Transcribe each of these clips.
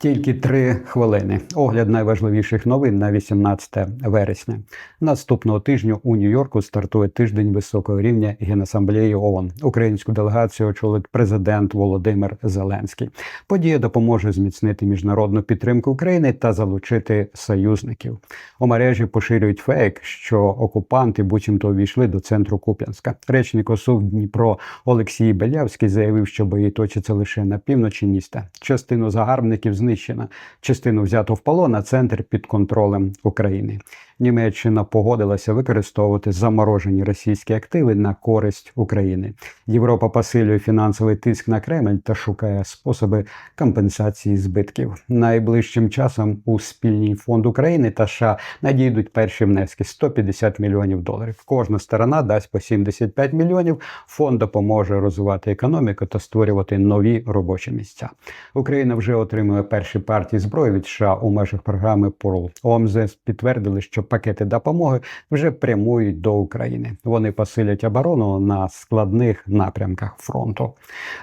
Тільки три хвилини. Огляд найважливіших новин на 18 вересня. Наступного тижня у Нью-Йорку стартує тиждень високого рівня Генасамблеї ООН. Українську делегацію очолить президент Володимир Зеленський. Подія допоможе зміцнити міжнародну підтримку України та залучити союзників. У мережі поширюють фейк, що окупанти буцімто увійшли до центру Куп'янська. Речник ОСУ Дніпро Олексій Белявський заявив, що бої точаться лише на півночі міста. Частину загарбників знищено, частину взято в полон, а центр під контролем України. Німеччина погодилася використовувати заморожені російські активи на користь України. Європа посилює фінансовий тиск на Кремль та шукає способи компенсації збитків. Найближчим часом у спільний фонд України та США надійдуть перші внески 150 мільйонів доларів. Кожна сторона дасть по 75 мільйонів. Фонд допоможе розвивати економіку та створювати нові робочі місця. Україна вже отримує перші партії зброї від США у межах програми Pearl. ОМЗ підтвердили, що пакети допомоги вже прямують до України. Вони посилять оборону на складних напрямках фронту.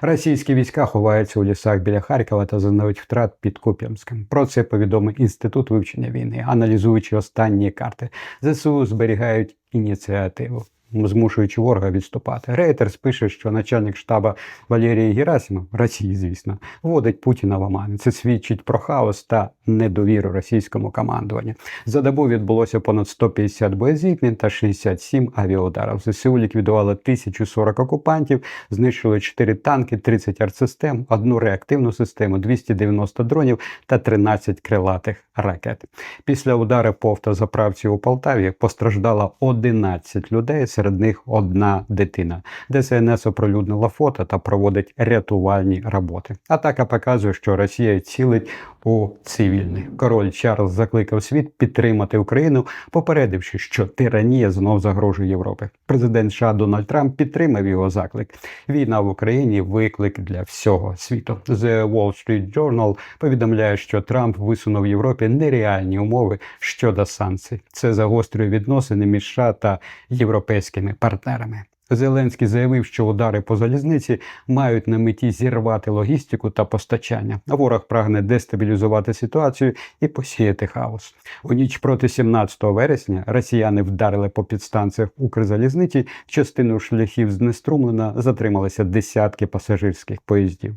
Російські війська ховаються у лісах біля Харкова та зазнають втрат під Куп'ямським. Про це повідомив інститут вивчення війни, аналізуючи останні карти. ЗСУ зберігають ініціативу. Змушуючи ворога відступати. Рейтерс пише, що начальник штаба Валерій Герасимов, Росії, звісно, вводить Путіна в оману. Це свідчить про хаос та недовіру російському командуванню. За добу відбулося понад 150 боєзіткнень та 67 авіаударів. ЗСУ ліквідували 1040 окупантів, знищили 4 танки, 30 артсистем, одну реактивну систему, 290 дронів та 13 крилатих ракет. Після удару по автозаправці у Полтаві постраждало 11 людей, серед них одна дитина. ДСНС оприлюднила фото та проводить рятувальні роботи. Атака показує, що Росія цілить у цивільних. Король Чарльз закликав світ підтримати Україну, попередивши, що тиранія знов загрожує Європі. Президент США Дональд Трамп підтримав його заклик. Війна в Україні виклик для всього світу. The Wall Street Journal повідомляє, що Трамп висунув Європі нереальні умови щодо санкцій. Це загострює відносини між США та європейськими партнерами. Зеленський заявив, що удари по залізниці мають на меті зірвати логістику та постачання. Ворог прагне дестабілізувати ситуацію і посіяти хаос. У ніч проти 17 вересня росіяни вдарили по підстанціях Укрзалізниці. Частину шляхів знеструмлена затрималися десятки пасажирських поїздів.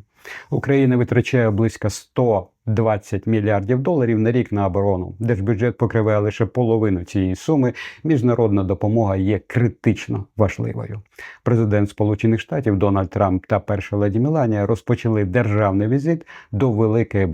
Україна витрачає близько 120 мільярдів доларів на рік на оборону. Держбюджет покриває лише половину цієї суми. Міжнародна допомога є критично важливою. Президент Сполучених Штатів Дональд Трамп та перша леді Меланія розпочали державний візит до Великої Британії.